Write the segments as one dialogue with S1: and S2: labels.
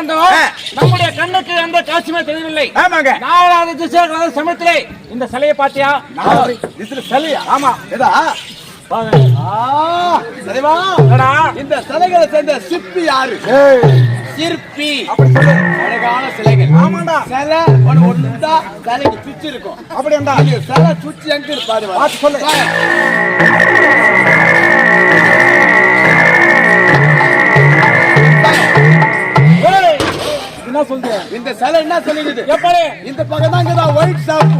S1: வந்தோம். நம்முடைய கண்ணுக்கு எந்த காட்சியுமே தெரியவில்லை.
S2: ஆமாங்க.
S1: நாலாவது திசைகள் சமயத்திலே இந்த சிலையை பாத்தியா
S2: இதுல சிலையா?
S1: ஆமா.
S2: ஏதா? இந்த சிலைகளை சேர்ந்த சிற்பி யாரு? சிற்பி.
S1: அப்படி சொல்லு.
S2: அழகான சிலைகள்.
S1: ஆமாண்டா.
S2: சிலை ஒண்ணு ஒண்ணுதா சிலைக்கு சுத்தி இருக்கும்.
S1: அப்படியாண்டா.
S2: சிலை சுத்தி எங்க இருப்பாரு
S1: சொல்லு. என்ன சொல்ற
S2: இந்த சிலை என்ன சொல்லிக்குது?
S1: எப்படி?
S2: இந்த பக்கம் தான் இங்கதான் ஒயிட் ஷாப்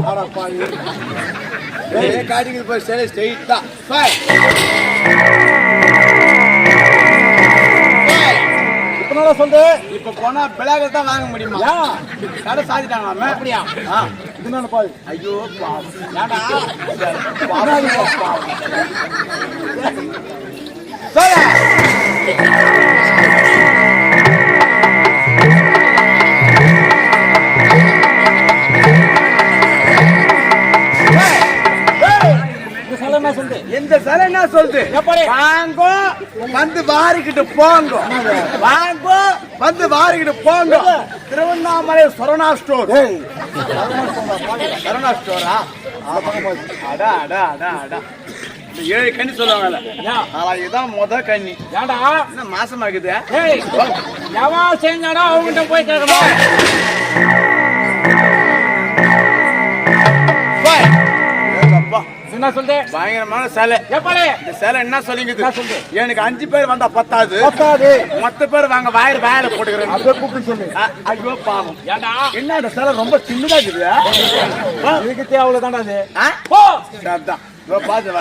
S2: காட்டிங்க போய் சிலை ஸ்ட்ரைட்டா பாய்
S1: இப்ப சொல்ற
S2: இப்ப போனா பிளாக தான் வாங்க முடியுமா? கடை சாதிட்டாங்களாமே
S1: அப்படியா? இதுனால பாரு.
S2: ஐயோ பாவம்.
S1: ஏன்டா என்ன சொல்லுது?
S2: வாங்கோ வந்து வாரிக்கிட்டு போங்க. வாங்கோ வந்து வாரிக்கிட்டு போங்க. திருவண்ணாமலை சரவணா ஸ்டோர். சரவணா ஸ்டோரா? அடா அடா அடா அடா. ஏழு கண்ணி சொல்லுவாங்கல்ல. இதுதான் முத கண்ணி. என்ன
S1: ஏய் எவன் செஞ்சாடா அவங்ககிட்ட போய் கேட்கணும்? என்ன சொல்லுது?
S2: பயங்கரமான சிலை.
S1: எப்படி
S2: இந்த சிலை என்ன சொல்லிங்குது? எனக்கு அஞ்சு பேர் வந்தா பத்தாது.
S1: பத்தாது.
S2: மொத்த பேர் வாங்க வாயில வாயில போட்டுக்கிறேன்.
S1: அப்படியே கூப்பிட்டு சொல்லு.
S2: ஐயோ பாவம். என்ன இந்த சிலை ரொம்ப சின்னதா இருக்குது?
S1: இதுக்கு தேவைதான்டா அது.
S2: ஆ?
S1: போ.
S2: சரிதான். பாத்து.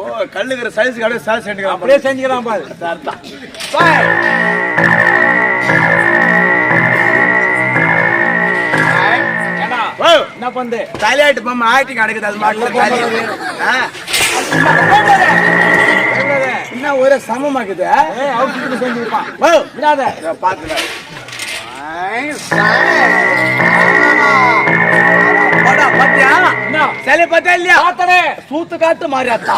S2: ஓ கல்லுக்கிற சைஸுக்கு அப்படியே சிலை செஞ்சுக்கிறான்
S1: அப்படியே செஞ்சுக்கிறான் பாரு.
S2: சரிதான்.
S1: என்ன பண்ணுது
S2: தலையாட்டு பொம்மை ஆக்டிங் அடக்குது அது. ஆ, என்ன ஒரே சமமாக்குது
S1: ஏய் அவுட்டு செஞ்சுருப்பான்
S2: ஓ
S1: விடாத.
S2: இதோ பாத்து வரேன். பாய், பாய். போடா, பாத்தியா?
S1: என்ன?
S2: சிலை பார்த்தா இல்லையா?
S1: பார்த்தனே.
S2: சூத்து காட்டு மாறியாத்தா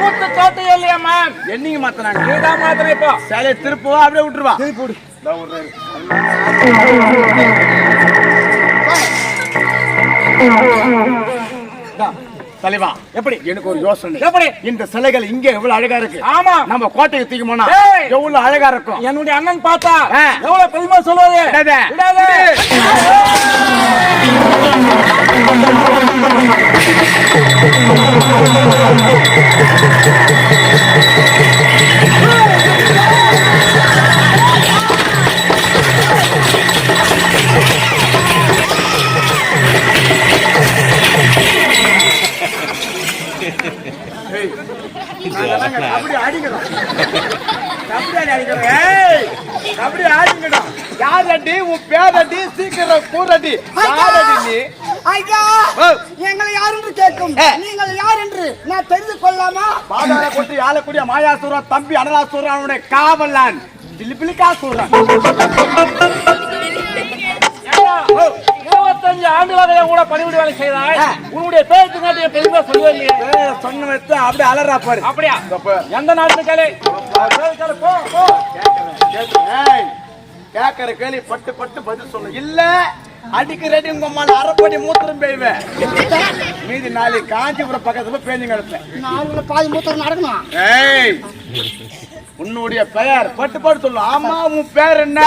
S1: ஊத்து தோட்டு இல்லையா மேம்
S2: என்னைக்கு மாத்தினாங்க?
S1: நீதான் மாத்திர இப்போ.
S2: சிலையை திருப்புவா அப்படியே விட்டுருவா.
S1: திருப்பி விடு.
S2: தலைவா
S1: எப்படி?
S2: எனக்கு ஒரு யோசனை.
S1: எப்படி?
S2: இந்த சிலைகள் இங்க எவ்வளவு அழகா இருக்கு?
S1: ஆமா.
S2: நம்ம கோட்டையை தூக்கி போனா. எவ்வளவு அழகா இருக்கும்?
S1: என்னுடைய அண்ணன் பார்த்தா. எவ்வளவு பெருமை சொல்லுவது
S2: விடாத. கபடி அடிக்கணும் ஏய் கபடி அடிக்கணும் யார் அடி உன் பேர் அடி சீக்கிரம் கூறடி யார் அடி நீ?
S3: ஐயா
S2: ஓ.
S3: எங்களை யார் என்று கேட்கும். நீங்கள் யார் என்று நான் தெரிந்து கொள்ளலாமா
S2: பாதாள கொட்டி ஆளக்கூடிய மாயாசூரன் தம்பி அனலாசூரன் அவனுடைய காவலான் ஜிலிபிலிக்கா சூரன்.
S1: இருபத்தஞ்சு ஆண்டுகளாக என் கூட பணிவிட வேலை செய்தாய்
S2: ஆ.
S1: உன்னுடைய பேருக்கு காட்டிய பெருமை சொல்லுவே இல்லையே
S2: சொன்ன வச்சு அப்படியே அலறா பாரு.
S1: அப்படியா?
S2: அப்ப.
S1: எந்த நாட்டு
S2: ஏய், கேக்குற கேள்வி பட்டு பட்டு பதில் சொல்லு. இல்ல அடிக்கு ரெடி உங்க அம்மா அரைப்படி மூத்திரம் பெய்வேன். மீதி நாளைக்கு காஞ்சிபுரம் பக்கத்துல பேஞ்சு கிடப்பேன்.
S3: நான் பாதி மூத்தம் நடக்கணும்.
S2: ஏய் உன்னுடைய பெயர் பட்டு பட்டு சொல்லு. ஆமா உன் பேர் என்ன?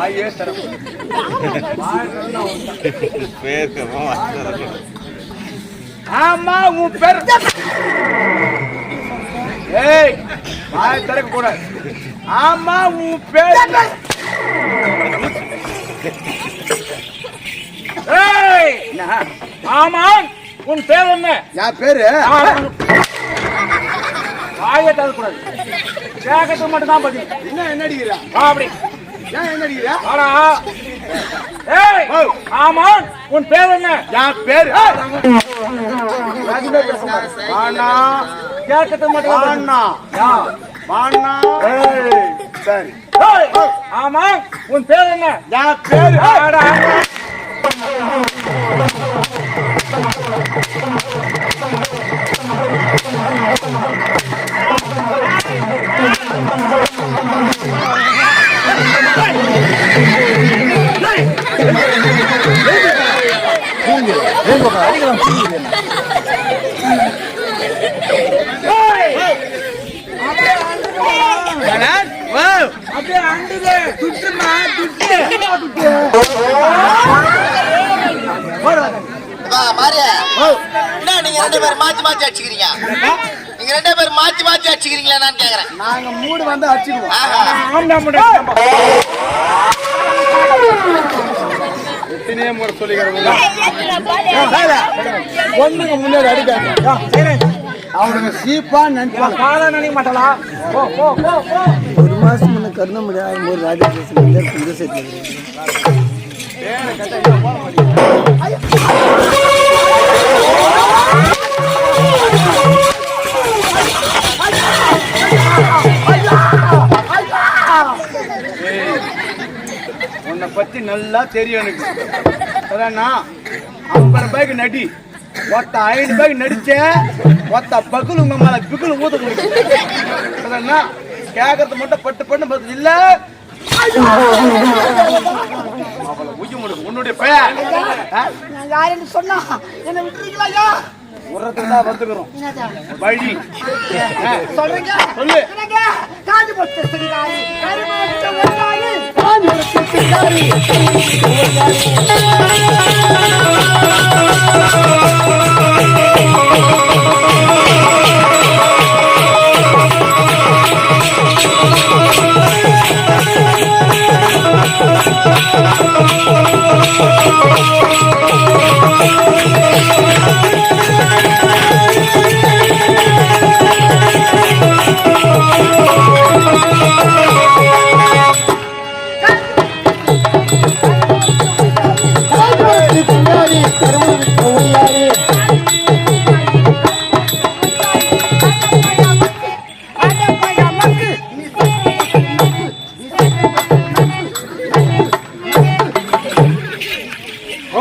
S2: ஆயே சிறப்பு ஆமா உன் பேர் ஏய் வாய் திறக்க கூடாது ஆமா உன் பேர்?
S1: ஏய்
S2: என்ன?
S1: ஆமா உன் பேர் என்ன?
S2: என் பேரு?
S1: வாயை தரக்கூடாது கேட்கறது மட்டும் தான் பதில்.
S2: என்ன என்ன அடிக்கிறா?
S1: அப்படி.
S2: ஏன் என்ன அடிக்கிறா? ஓ.
S1: ஆமா உன் பேர் என்ன?
S2: என் பேரு? வாண்ணா.
S1: கேட்கறது மட்டும்
S2: ஏய். சரி.
S1: ஆமா உன் பேர் என்ன?
S2: என் பேரு?
S1: வாடா. அப்படியே அண்டுது துட்டுமா துட்டு
S4: வா, மாறியா? என்ன நீங்க ரெண்டு பேரும் மாத்தி மாத்தி அடிச்சுக்கிறீங்க. நீங்க ரெண்டு பேரும் மாத்தி மாத்தி அடிச்சுக்கிறீங்களா நான் கேக்குறேன்.
S2: நாங்க மூடு வந்து
S1: முடா
S2: எத்தனையோ முறை சொல்லிக்கிறவங்க ஒண்ணுக்கு முன்னாடி அடிக்காங்க அவனுங்க சீப்பா நினைப்பாங்க
S1: காலை நினைக்க மாட்டாளா போ போ போ போ.
S3: ஒரு மாசம் முன்ன ஆகும்போது ராஜேஷ் இந்த சேர்த்து
S2: உன்னை பத்தி நல்லா தெரியும் எனக்கு. அதான்னா ஐம்பது ரூபாய்க்கு நடி. ஒத்த ஐநூறு ரூபாய்க்கு நடிச்ச ஒத்த பகுல் உங்க மேல பிகுல் ஊத்த முடியும் கேட்கறது மட்டும் பட்டு பண்ணு பார்த்தது இல்ல. உன்னுடைய
S3: பையன் யாருன்னு சொன்னா என்ன விட்டுறீங்களா ஐயா?
S2: உரத்துல வந்துக்கிறோம். வழி.
S3: சொல்றீங்க
S2: சொல்லு.
S3: சிங்காரி. சிங்காரி.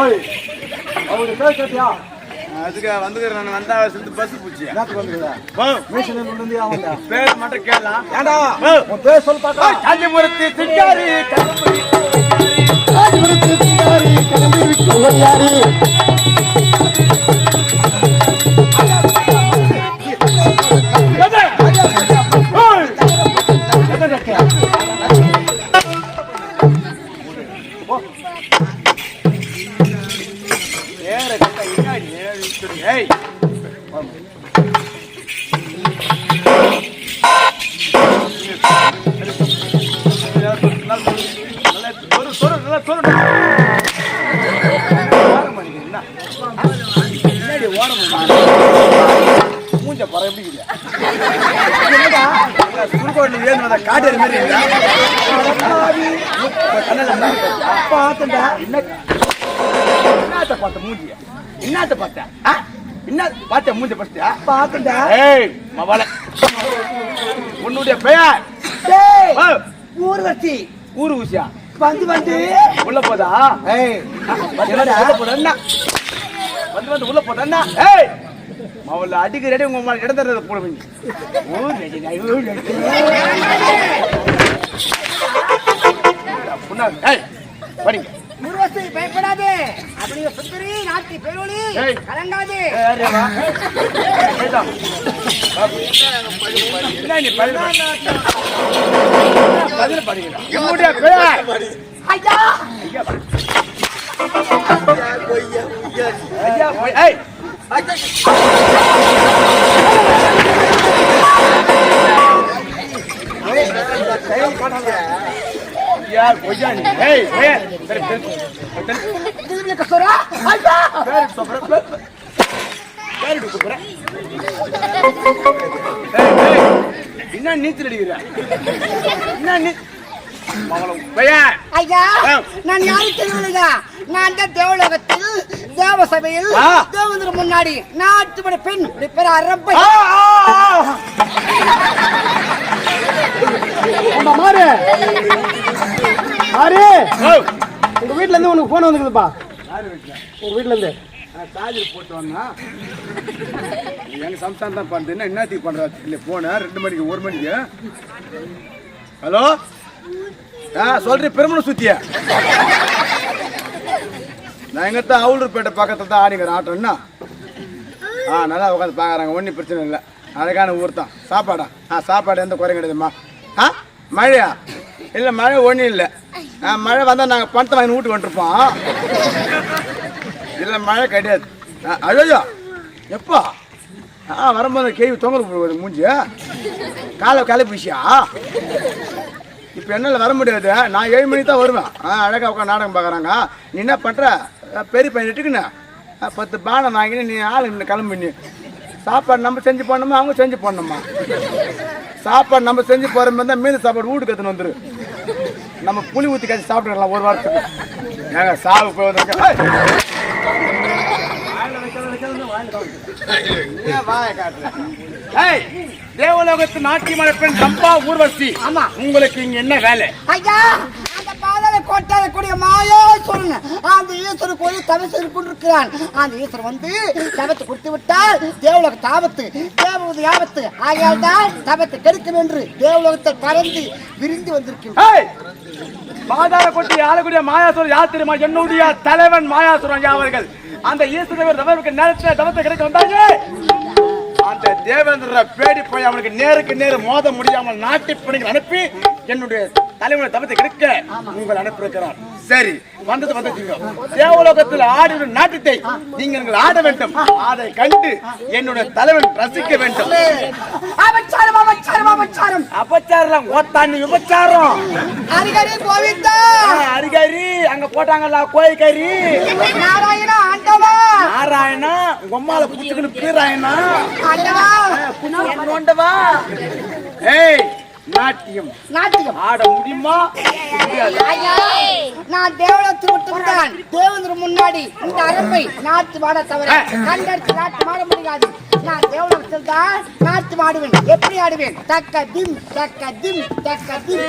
S2: ஓய் பேர் கேட்டியா? அதுக்கு வந்துக்கிறேன் நான். வந்தா சேர்ந்து பஸ் பூச்சி என்னத்துக்கு வந்துக்கிறேன் மிஷின் வந்து அவன்டா பேர் மட்டும் ஏண்டா? உன் பேர் சொல்லு பாக்கா காஞ்சிபுரத்து சிங்காரி ஏற மூஞ்ச பற எப்படி இல்லை சுருக்கோட்டில் ஏன்னு வந்த மாதிரி பார்த்தா என்ன பார்த்த மூஞ்சியா என்னத்த பார்த்த? என்ன பார்த்த மூஞ்ச பார்த்தியா
S3: பாத்துட்டா
S2: ஏய் மவள. உன்னுடைய பெயர்?
S3: டேய் ஊர்வசி.
S2: ஊரு ஊசியா?
S3: வந்து வந்து.
S2: உள்ள போதா? ஏய். உள்ள என்ன? வந்து வந்து உள்ள என்ன? ஏய். மவள அடிக்க ரெடி உங்க அம்மா இடம் தர்றத போடுவீங்க ஓ ரெடி ஓ ரெடி புண்ணா ஏய் படிங்க.
S3: ஊர்வசி பயப்படாதே அப்படியே சுந்தரி நாட்டி பெருவழி. கலங்காதே ஐயா
S2: ஐயா படி. ஐயா என்ன நீச்சல் அடிக்கிற? என்ன நீ
S3: ஐயா. நான் யாரு தெரியலைங்க நான் தான் தேவலோகத்தில் தேவ சபையில். தேவதற்கு முன்னாடி நாட்டுப்பட பெண் பேர்
S2: ஆ.
S5: ஆமா மாறு. மாறு. உங்க வீட்ல இருந்து உனக்கு போன் வந்துக்குதுப்பா? உங்க வீட்ல இருந்து.
S2: நான் சார்ஜர் போட்டு வந்தா எங்க சம்சாரம் தான் பண்ணுறது என்ன என்னத்துக்கு பண்றா இல்லை போனேன் ரெண்டு மணிக்கு ஒரு மணிக்கு? ஹலோ? ஆ சொல்றேன் பெருமணம் சுத்திய? நான் எங்கத்தான் அவுளூர்பேட்டை பக்கத்துல தான் ஆடிங்கிற ஆட்டம்னா ஆ நல்லா உட்காந்து பார்க்குறாங்க ஒன்றும் பிரச்சனை இல்லை. அழகான ஊர் தான். சாப்பாடா? ஆ சாப்பாடு எந்த குறையும் கிடையாதும்மா. ஆ? மழையா? இல்லை மழை ஒன்றும் இல்லை. ஆ மழை வந்தால் நாங்கள் பணத்தை வாங்கி வீட்டுக்கு வந்துருப்போம். இல்லை மழை கிடையாது. ஆ அழகா எப்போ? ஆ வரும்போது கேள்வி தொங்கல் போடுவது மூஞ்சி காலை காலை பிடிச்சியா இப்போ என்னால் வர முடியாது. நான் ஏழு மணிக்கு தான் வருவேன். ஆ அழகாக உட்காந்து நாடகம் பார்க்குறாங்க. நீ என்ன பண்ணுற பெரிய பையன் இட்டுக்குண்ணே பத்து பானை வாங்கினு நீ ஆள் இன்னும் கிளம்பி சாப்பாடு நம்ம செஞ்சு போடணுமா அவங்க செஞ்சு போடணுமா சாப்பாடு நம்ம செஞ்சு போகிற மாதிரி தான் மீன் சாப்பாடு வீட்டுக்கு எடுத்துன்னு வந்துரு. நம்ம புளி ஊற்றி காய்ச்சி சாப்பிட்டுக்கலாம் ஒரு வாரத்துக்கு. ஏங்க சாவு போய் வந்திருக்கேன் தேவலோகத்து நாட்டியமான பெண் சம்பா ஊர்வசி.
S3: ஆமா.
S2: உங்களுக்கு இங்க என்ன வேலை?
S3: ஐயா! அந்த மாயா கோட்டால அந்த ஈஸ்வரன் கோயில் தவசு இருக்கிறான் அந்த ஈஸ்வரன் வந்து தவத்தை கொடுத்து விட்டால் தேவலோக தாபத்து தேவலோக யாபத்து. ஆகையால் தான் தவத்தை கெடுக்கும் என்று தேவலோகத்தை பறந்து விரிந்து வந்திருக்கிறோம்
S2: ஏய், கொட்டி ஆளக்கூடிய மாயாசுரன் யார் தெரியுமா? என்னுடைய தலைவன் மாயாசுரன் அவர்கள். அந்த ஈஸ்வரர் தவறுக்கு நேரத்தில் தவத்தை கிடைக்க வந்தாங்க. அந்த தேவேந்திர பேடி போய் அவனுக்கு நேருக்கு நேரு மோத முடியாமல் நாட்டி பணிகள் அனுப்பி என்னுடைய தலைவனை தவத்தை கிடைக்க உங்கள் அனுப்பியிருக்கிறார். சரி. வந்தது வந்துட்டீங்க தேவலோகத்தில் ஆடின நாட்டத்தை நீங்கள் ஆட வேண்டும். அதை கண்டு என்னுடைய தலைவன் ரசிக்க வேண்டும்.
S3: அபச்சாரம் அபச்சாரம் அபச்சாரம்.
S2: அபச்சாரம் ஓத்தாண்டி விபச்சாரம்.
S3: ஹரிகரி கோவிந்தா.
S2: அரிகரி. அங்க போட்டாங்கல்ல கோயிக்கறி.
S3: நாராயணா ஆண்டவா.
S2: நாராயணா உம்மால புடிச்சுக்கிட்டு பீராயணா.
S3: ஆண்டவா.
S2: ஏய் நாட்டியம்.
S3: நாட்டியம்.
S2: ஆட முடியுமா?
S3: நான் தேவலத்தில் விட்டுவிட்டான் தேவந்திர முன்னாடி இந்த அரம்பை நாட்டு மாட தவிர கண்டடிச்சு நாட்டு மாட முடியாது. நான் தேவலத்தில் தான் நாட்டு மாடுவேன். எப்படி ஆடுவேன்? தக்க திம் தக்க திம் தக்க திம்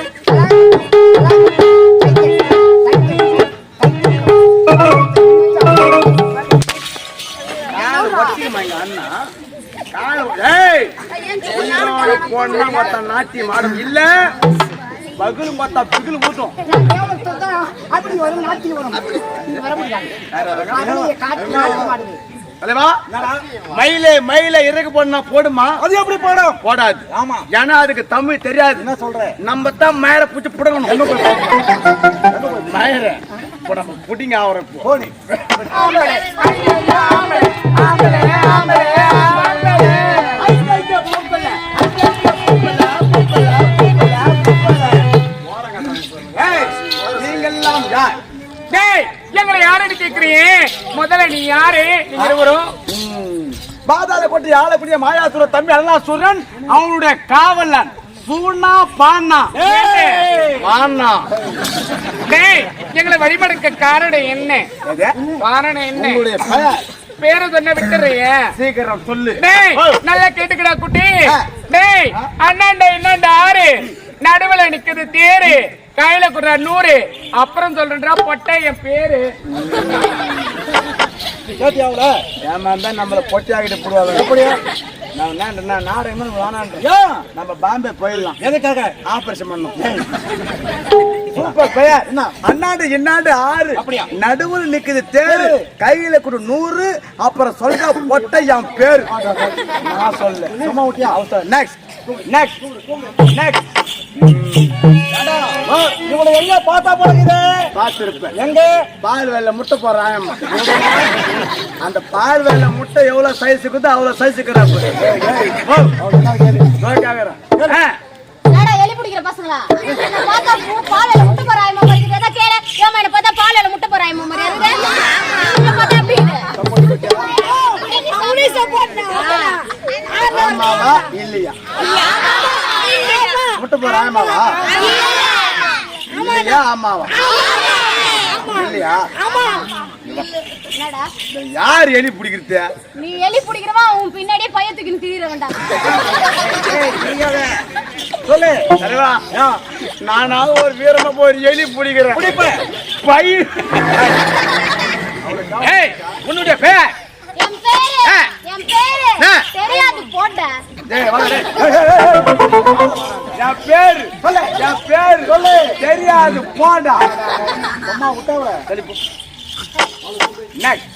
S2: அண்ணா? பொண்ணு மொத்த நாட்டியம் ஆடும். இல்ல பகுலு மொத்த பிகுலு ஊட்டும்.
S3: அப்படி வரும் வரும் வர முடியாது நாட்டு
S2: மயிலே மயிலே இறகு போடனா போடுமா? அது எப்படி போடும்? போடாது. ஆமா. ஏன்னா அதுக்கு தமிழ் தெரியாது. என்ன சொல்ற? நம்ம தான் மயிரை பூச்சி புடங்கணும் மயிர நம்ம புடிங்க ஆவற போனி யார்?
S1: டேய் எங்களை யாருன்னு கேக்குறீங்க? முதல்ல நீ யாரு? நீங்க இருவரும்.
S2: பாதாள கொட்டி ஆளக்கூடிய மாயாசுர தம்பி அல்லாசுரன் அவனுடைய காவலன். சூனா பானா பானா
S1: டேய் எங்களை வழிபடுக்க காரணம் என்ன? காரணம் என்ன? பேரை சொன்ன விட்டுறீங்க
S2: சீக்கிரம் சொல்லு.
S1: டேய் நல்லா கேட்டுக்கடா குட்டி. டேய் அண்ணாண்ட என்னண்டா ஆறு. நடுவுல நிக்குது தேரு. கையில குடுற நூறு. அப்புறம் சொல்றேன்டா பொட்டை என் பேரு.
S2: ஏமாந்தா நம்மள பொட்டியாகிட்டு போடுவாங்க எப்படியா நான் நான் நான் நாடகம் வேணான்றேன் நம்ம பாம்பே போயிடலாம். எதுக்காக? ஆபரேஷன் பண்ணோம் சூப்பர் பெயர் என்ன? அண்ணாண்டு என்னாண்டு ஆறு. அப்படியா? நடுவுல நிக்குது தேரு. கையில கொடு நூறு. அப்புறம் சொல்ற பொட்டை என் பேரு. நான் சொல்ல சும்மா விட்டியா? அவசரம் நெக்ஸ்ட் நெக்ஸ்ட் நெக்ஸ்ட் இவனை எங்க பார்த்தா போடுது பார்த்திருப்பேன். எங்க? பால் வேலை முட்டை போடுறான். அந்த பால் வேலை முட்டை எவ்வளவு சைஸ் இருக்குதோ அவ்வளவு சைஸ்
S6: என்னடா எலி பிடிக்கிற பசங்களா? என்ன பார்த்தா பூ- பாலையில முட்டை போறாயமா கேளு. ஏம்மா என்னை பார்த்தா பாலையில முட்டை போறாயமா? உன்னை பார்த்தா
S2: இல்லையா? முட்டை போற ஆமாவா இல்லையா ஆமாவா? இல்லையா? யார் எலி பிடிக்கிறது?
S6: நீ எலி பிடிக்கிறவா உன் பின்னாடியே பைய தூக்கின்னு திரியிற வேண்டாம்
S2: சொல்லு. சரிவா நானாவது ஒரு வீரமா போய் ஒரு எலி பிடிக்கிறேன். பை
S1: ஏய் உன்னுடைய பேர்?
S6: என் பேரு. என். தெரியாது போட்டேன்.
S2: டேய், வாடா, டேய். என் பேரு சொல்லு. என் பேரு சொல்லு. தெரியாது போடா. அம்மா விட்டவ Next.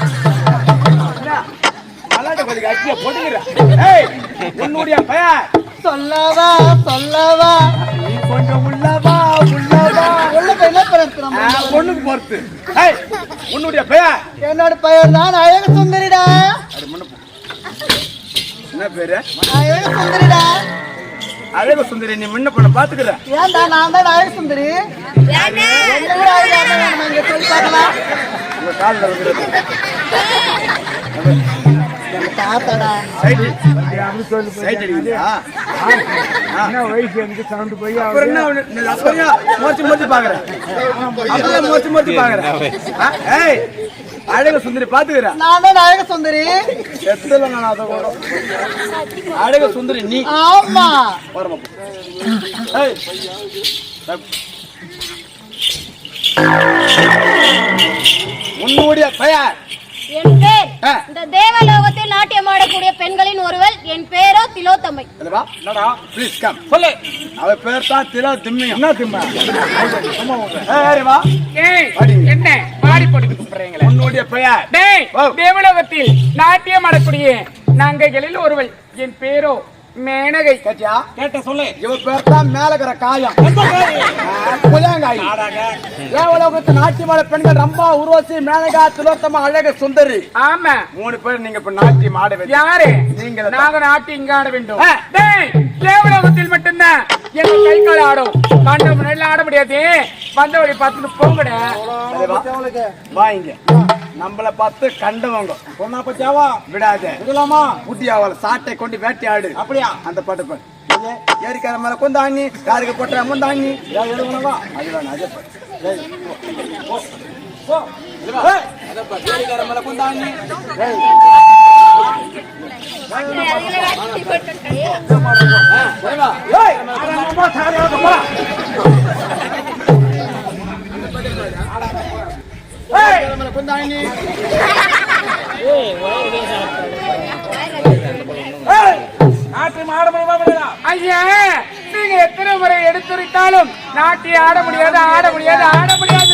S2: என்ன? மல்லாட்டை கோழிக்கு அடிச்சியா போட்டுக்கிறா? ஏய், உன்னுடைய பெயர்.
S5: சொல்லவா சொல்லவா.
S2: நீ கொஞ்சம் உள்ளவா உள்ளவா.
S5: உள்ள போய் என்ன
S2: பொண்ணுக்கு பொறுத்து. ஏய், உன்னுடைய பெயர்?
S5: என்னோட பெயர் தான் அழகு சுந்தரிடா
S2: அது முன்ன போ. என்ன பேரு?
S5: அழகு சுந்தரிடா
S2: அழகு சுந்தரி நீ முன்ன பொண்ணு பாத்துக்கிற.
S5: ஏன்டா நான் தான் அழகு சுந்தரி
S2: உங்க காலில் விழுறது
S1: வயசு எனக்கு? சவுண்ட் போய்
S2: மோச்சு மோச்சு பாக்குற. அப்புறம் மோச்சு மோச்சு பாக்குற. ஆ, ஏய் அழகு சுந்தரி பாத்துக்கிற?
S5: நான் தான் அழகு சுந்தரி.
S2: எத்தல நான் அதை கூட அழகு சுந்தரி நீ.
S5: ஆமா.
S2: வரமா ஏய். உன்னுடைய பெயர்
S6: என் பேர். இந்த தேவலோகத்தில் நாட்டியம் ஆடக்கூடிய பெண்களின் ஒருவள் என் பேரோ திலோத்தமை
S2: அதுவா என்னடா? ப்ளீஸ் கம் சொல்லு. அவ பேர் தான் திலா திம்மி. என்ன திம்மா? ஏய் வா
S7: ஏய். என்ன? பாடி போட்டு கூப்பிடுறீங்களே.
S2: உன்னுடைய பெயர்.
S7: டேய்
S2: ஓ.
S7: தேவலோகத்தில் நாட்டியம் ஆடக்கூடிய நங்கைகளில் ஒருவள் என் பேரோ மேனகை.
S2: கேட்டியா?
S1: கேட்ட சொல்லு.
S2: இவ பேர் தான் மேலகிற காயம். புலியாங்காய் ஏவலோகத்து நாட்டியமான பெண்கள் ரம்பா உருவசி மேனகா திலோத்தம அழகு சுந்தரி?
S7: ஆமா.
S2: மூணு பேர் நீங்க இப்ப நாட்டியம் ஆட வைக்க
S7: யாரு?
S2: நீங்களே
S7: நாங்க நாட்டி இங்க ஆட வேண்டும். தேவலோகத்தில் மட்டும்தான் எங்க கை கால் ஆடும். கண்ட முன்னாடி ஆட முடியாது. வந்த வழி பார்த்துட்டு போங்கட.
S2: வா இங்க. நம்மள பார்த்து கண்டவங்க
S1: பொண்ணா பத்தியாவா
S2: விடாத
S1: விடலாமா
S2: புத்தியாவல சாட்டை கொண்டு வேட்டையாடு
S1: அப்படியா
S2: அந்த பாட்டு பாடு ஏரிக்கார மேல கொந்தாண்ணி காருக்கு போட்ட முந்தாண்ணி அது வேணும் அதே பாட்டு
S1: ஏரிக்கார மேல குந்தாணி. சரிவா? ஏய், அட நம்ம சாரியா முடியுமா
S7: ஐயா நீங்க எத்தனை முறை எடுத்துரைத்தாலும் நாட்டி ஆட முடியாது ஆட முடியாது ஆட முடியாது.